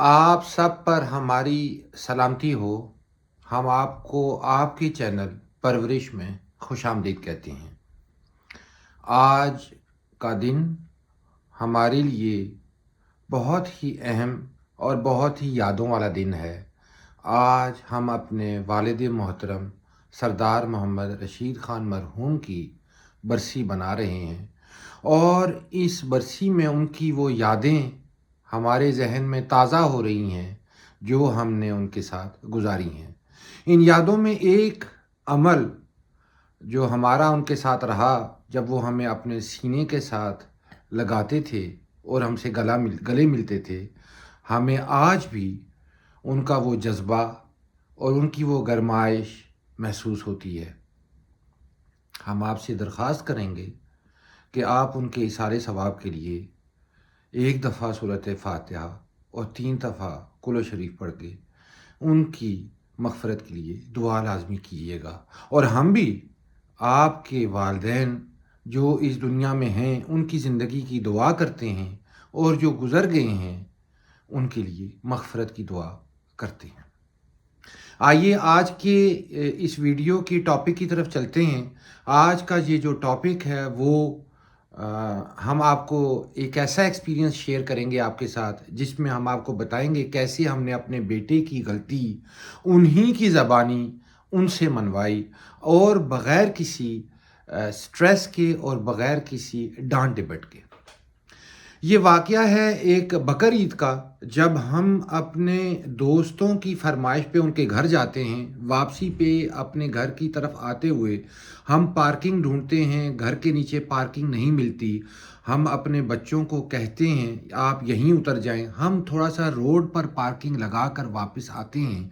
آپ سب پر ہماری سلامتی ہو۔ ہم آپ کو آپ کی چینل پرورش میں خوش آمدید کہتے ہیں۔ آج کا دن ہمارے لیے بہت ہی اہم اور بہت ہی یادوں والا دن ہے۔ آج ہم اپنے والد محترم سردار محمد رشید خان مرحوم کی برسی بنا رہے ہیں اور اس برسی میں ان کی وہ یادیں ہمارے ذہن میں تازہ ہو رہی ہیں جو ہم نے ان کے ساتھ گزاری ہیں۔ ان یادوں میں ایک عمل جو ہمارا ان کے ساتھ رہا جب وہ ہمیں اپنے سینے کے ساتھ لگاتے تھے اور ہم سے گلا مل، گلے ملتے تھے، ہمیں آج بھی ان کا وہ جذبہ اور ان کی وہ گرمائش محسوس ہوتی ہے۔ ہم آپ سے درخواست کریں گے کہ آپ ان کے اشارے ثواب کے لیے ایک دفعہ صورت فاتحہ اور تین دفعہ کل و شریف پڑھ کے ان کی مغفرت کے لیے دعا لازمی کیجیے گا۔ اور ہم بھی آپ کے والدین جو اس دنیا میں ہیں، ان کی زندگی کی دعا کرتے ہیں اور جو گزر گئے ہیں، ان کے لیے مغفرت کی دعا کرتے ہیں۔ آئیے آج کے اس ویڈیو کی ٹاپک کی طرف چلتے ہیں۔ آج کا یہ جو ٹاپک ہے وہ ہم آپ کو ایک ایسا ایکسپیرینس شیئر کریں گے آپ کے ساتھ، جس میں ہم آپ کو بتائیں گے کیسے ہم نے اپنے بیٹے کی غلطی، انہی کی زبانی ان سے منوائی اور بغیر کسی سٹریس کے اور بغیر کسی ڈانٹ ڈبٹ کے۔ یہ واقعہ ہے ایک بکر عید کا۔ جب ہم اپنے دوستوں کی فرمائش پہ ان کے گھر جاتے ہیں، واپسی پہ اپنے گھر کی طرف آتے ہوئے ہم پارکنگ ڈھونڈتے ہیں، گھر کے نیچے پارکنگ نہیں ملتی۔ ہم اپنے بچوں کو کہتے ہیں، آپ یہیں اتر جائیں۔ ہم تھوڑا سا روڈ پر پارکنگ لگا کر واپس آتے ہیں۔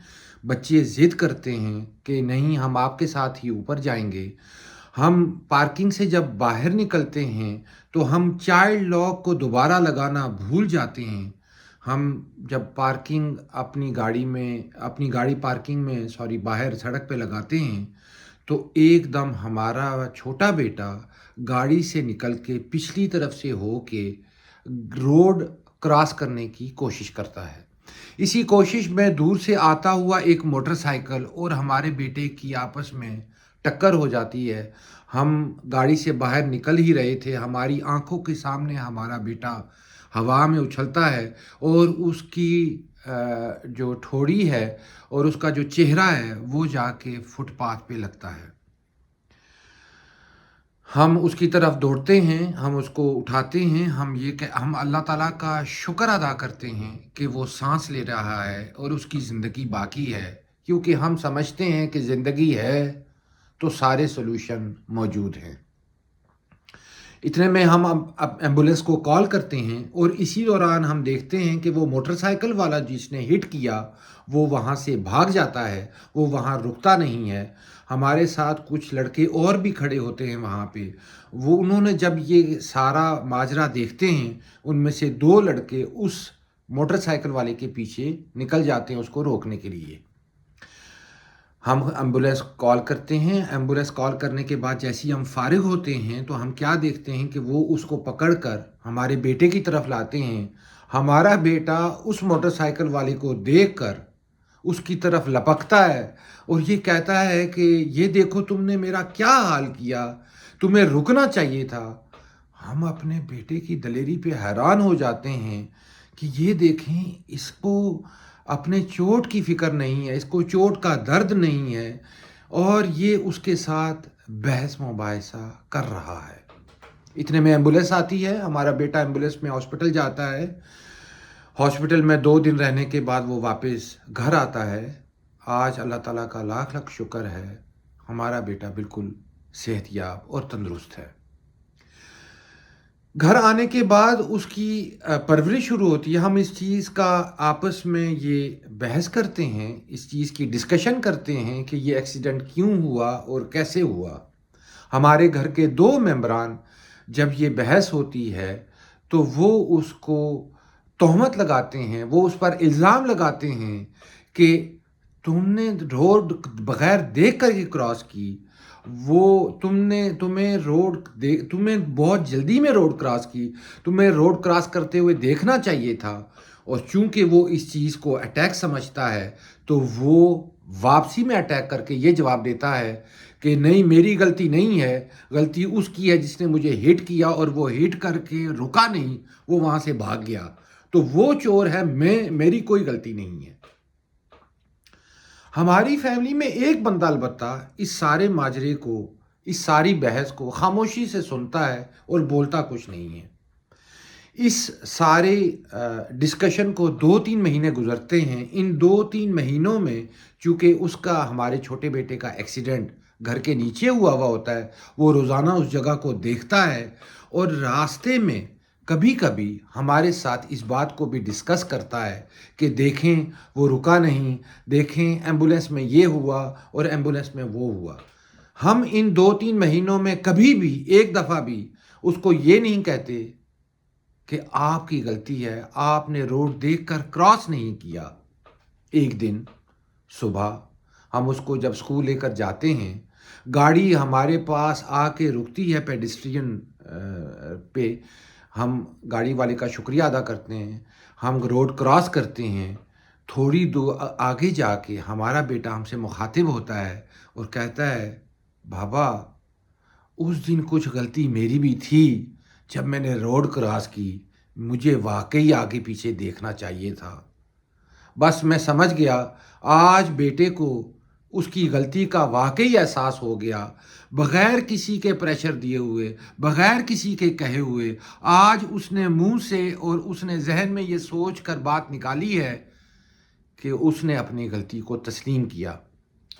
بچے ضد کرتے ہیں کہ نہیں، ہم آپ کے ساتھ ہی اوپر جائیں گے۔ ہم پارکنگ سے جب باہر نکلتے ہیں تو ہم چائلڈ لاک کو دوبارہ لگانا بھول جاتے ہیں۔ ہم جب پارکنگ اپنی گاڑی میں، اپنی گاڑی پارکنگ میں، سوری، باہر سڑک پہ لگاتے ہیں تو ایک دم ہمارا چھوٹا بیٹا گاڑی سے نکل کے پچھلی طرف سے ہو کے روڈ کراس کرنے کی کوشش کرتا ہے۔ اسی کوشش میں دور سے آتا ہوا ایک موٹر سائیکل اور ہمارے بیٹے کی آپس میں ٹکر ہو جاتی ہے۔ ہم گاڑی سے باہر نکل ہی رہے تھے۔ ہماری آنکھوں کے سامنے ہمارا بیٹا ہوا میں اچھلتا ہے اور اس کی جو ٹھوڑی ہے اور اس کا جو چہرہ ہے، وہ جا کے فٹ پاتھ پہ لگتا ہے۔ ہم اس کی طرف دوڑتے ہیں، ہم اس کو اٹھاتے ہیں۔ ہم یہ کہ، ہم اللہ تعالیٰ کا شکر ادا کرتے ہیں کہ وہ سانس لے رہا ہے اور اس کی زندگی باقی ہے۔ کیونکہ ہم سمجھتے ہیں کہ زندگی ہے۔ تو سارے سلوشن موجود ہیں۔ اتنے میں ہم اب ایمبولینس کو کال کرتے ہیں اور اسی دوران ہم دیکھتے ہیں کہ وہ موٹر سائیکل والا جس نے ہٹ کیا، وہ وہاں سے بھاگ جاتا ہے، وہ وہاں رکتا نہیں ہے۔ ہمارے ساتھ کچھ لڑکے اور بھی کھڑے ہوتے ہیں وہاں پہ۔ وہ انہوں نے جب یہ سارا ماجرا دیکھتے ہیں، ان میں سے دو لڑکے اس موٹر سائیکل والے کے پیچھے نکل جاتے ہیں اس کو روکنے کے لیے۔ ہم ایمبولینس کال کرتے ہیں۔ ایمبولینس کال کرنے کے بعد جیسی ہم فارغ ہوتے ہیں تو ہم کیا دیکھتے ہیں کہ وہ اس کو پکڑ کر ہمارے بیٹے کی طرف لاتے ہیں۔ ہمارا بیٹا اس موٹر سائیکل والے کو دیکھ کر اس کی طرف لپکتا ہے اور یہ کہتا ہے کہ یہ دیکھو تم نے میرا کیا حال کیا؟ تمہیں رکنا چاہیے تھا۔ ہم اپنے بیٹے کی دلیری پہ حیران ہو جاتے ہیں۔ کہ یہ دیکھیں، اس کو اپنے چوٹ کی فکر نہیں ہے، اس کو چوٹ کا درد نہیں ہے اور یہ اس کے ساتھ بحث مباحثہ کر رہا ہے۔ اتنے میں ایمبولینس آتی ہے، ہمارا بیٹا ایمبولینس میں ہاسپٹل جاتا ہے۔ ہاسپٹل میں دو دن رہنے کے بعد وہ واپس گھر آتا ہے۔ آج اللہ تعالیٰ کا لاکھ لاکھ شکر ہے، ہمارا بیٹا بالکل صحت یاب اور تندرست ہے۔ گھر آنے کے بعد اس کی پرورش شروع ہوتی ہے۔ ہم اس چیز کا آپس میں یہ بحث کرتے ہیں، اس چیز کی ڈسکشن کرتے ہیں کہ یہ ایکسیڈنٹ کیوں ہوا اور کیسے ہوا۔ ہمارے گھر کے دو ممبران جب یہ بحث ہوتی ہے تو وہ اس کو تہمت لگاتے ہیں، وہ اس پر الزام لگاتے ہیں کہ تم نے روڈ بغیر دیکھ کر یہ کراس کی۔ وہ تم نے تمہیں روڈ تمہیں بہت جلدی میں روڈ کراس کی۔ تمہیں روڈ کراس کرتے ہوئے دیکھنا چاہیے تھا۔ اور چونکہ وہ اس چیز کو اٹیک سمجھتا ہے، تو وہ واپسی میں اٹیک کر کے یہ جواب دیتا ہے کہ نہیں، میری غلطی نہیں ہے۔ غلطی اس کی ہے جس نے مجھے ہٹ کیا اور وہ ہٹ کر کے رکا نہیں، وہ وہاں سے بھاگ گیا۔ تو وہ چور ہے، میں میری کوئی غلطی نہیں ہے۔ ہماری فیملی میں ایک بندہ البتہ اس سارے ماجرے کو، اس ساری بحث کو خاموشی سے سنتا ہے اور بولتا کچھ نہیں ہے۔ اس سارے ڈسکشن کو دو تین مہینے گزرتے ہیں۔ ان دو تین مہینوں میں چونکہ اس کا ہمارے چھوٹے بیٹے کا ایکسیڈنٹ گھر کے نیچے ہوا ہوا ہوتا ہے، وہ روزانہ اس جگہ کو دیکھتا ہے اور راستے میں کبھی کبھی ہمارے ساتھ اس بات کو بھی ڈسکس کرتا ہے کہ دیکھیں وہ رکا نہیں، دیکھیں ایمبولینس میں یہ ہوا اور ایمبولینس میں وہ ہوا۔ ہم ان دو تین مہینوں میں کبھی بھی، ایک دفعہ بھی اس کو یہ نہیں کہتے کہ آپ کی غلطی ہے، آپ نے روڈ دیکھ کر کراس نہیں کیا۔ ایک دن صبح ہم اس کو جب اسکول لے کر جاتے ہیں، گاڑی ہمارے پاس آ کے رکتی ہے پیڈسٹرین پہ۔ ہم گاڑی والے کا شکریہ ادا کرتے ہیں، ہم روڈ کراس کرتے ہیں، تھوڑی دو آگے جا کے ہمارا بیٹا ہم سے مخاطب ہوتا ہے اور کہتا ہے، بابا، اس دن کچھ غلطی میری بھی تھی۔ جب میں نے روڈ کراس کی، مجھے واقعی آگے پیچھے دیکھنا چاہیے تھا۔ بس میں سمجھ گیا، آج بیٹے کو اس کی غلطی کا واقعی احساس ہو گیا۔ بغیر کسی کے پریشر دیے ہوئے، بغیر کسی کے کہے ہوئے، آج اس نے منہ سے اور اس نے ذہن میں یہ سوچ کر بات نکالی ہے کہ اس نے اپنی غلطی کو تسلیم کیا۔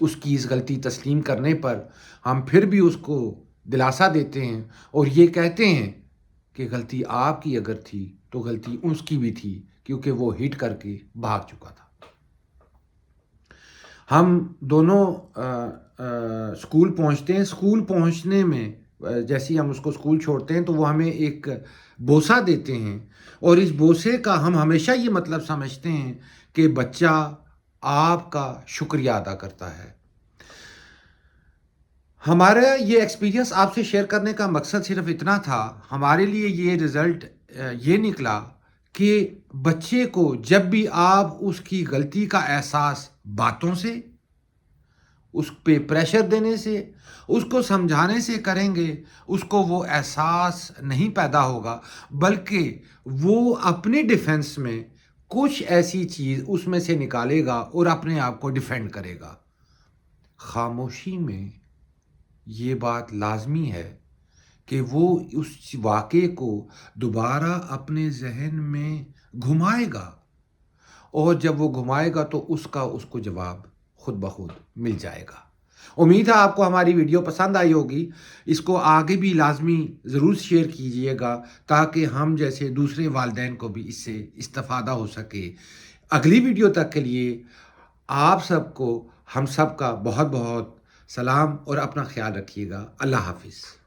اس کی اس غلطی تسلیم کرنے پر ہم پھر بھی اس کو دلاسا دیتے ہیں اور یہ کہتے ہیں کہ غلطی آپ کی اگر تھی تو غلطی اس کی بھی تھی کیونکہ وہ ہٹ کر کے بھاگ چکا تھا۔ ہم دونوں اسکول پہنچتے ہیں۔ اسکول پہنچنے میں جیسے ہی ہم اس کو اسکول چھوڑتے ہیں تو وہ ہمیں ایک بوسا دیتے ہیں۔ اور اس بوسے کا ہم ہمیشہ یہ مطلب سمجھتے ہیں کہ بچہ آپ کا شکریہ ادا کرتا ہے۔ ہمارا یہ ایکسپیرینس آپ سے شیئر کرنے کا مقصد صرف اتنا تھا۔ ہمارے لیے یہ رزلٹ یہ نکلا کہ بچے کو جب بھی آپ اس کی غلطی کا احساس باتوں سے، اس پہ پریشر دینے سے، اس کو سمجھانے سے کریں گے، اس کو وہ احساس نہیں پیدا ہوگا، بلکہ وہ اپنے ڈیفنس میں کچھ ایسی چیز اس میں سے نکالے گا اور اپنے آپ کو ڈیفینڈ کرے گا۔ خاموشی میں یہ بات لازمی ہے کہ وہ اس واقعے کو دوبارہ اپنے ذہن میں گھمائے گا۔ اور جب وہ گھمائے گا تو اس کا اس کو جواب خود بخود مل جائے گا۔ امید ہے آپ کو ہماری ویڈیو پسند آئی ہوگی۔ اس کو آگے بھی لازمی ضرور شیئر کیجیے گا تاکہ ہم جیسے دوسرے والدین کو بھی اس سے استفادہ ہو سکے۔ اگلی ویڈیو تک کے لیے آپ سب کو، ہم سب کا بہت بہت سلام اور اپنا خیال رکھیے گا۔ اللہ حافظ۔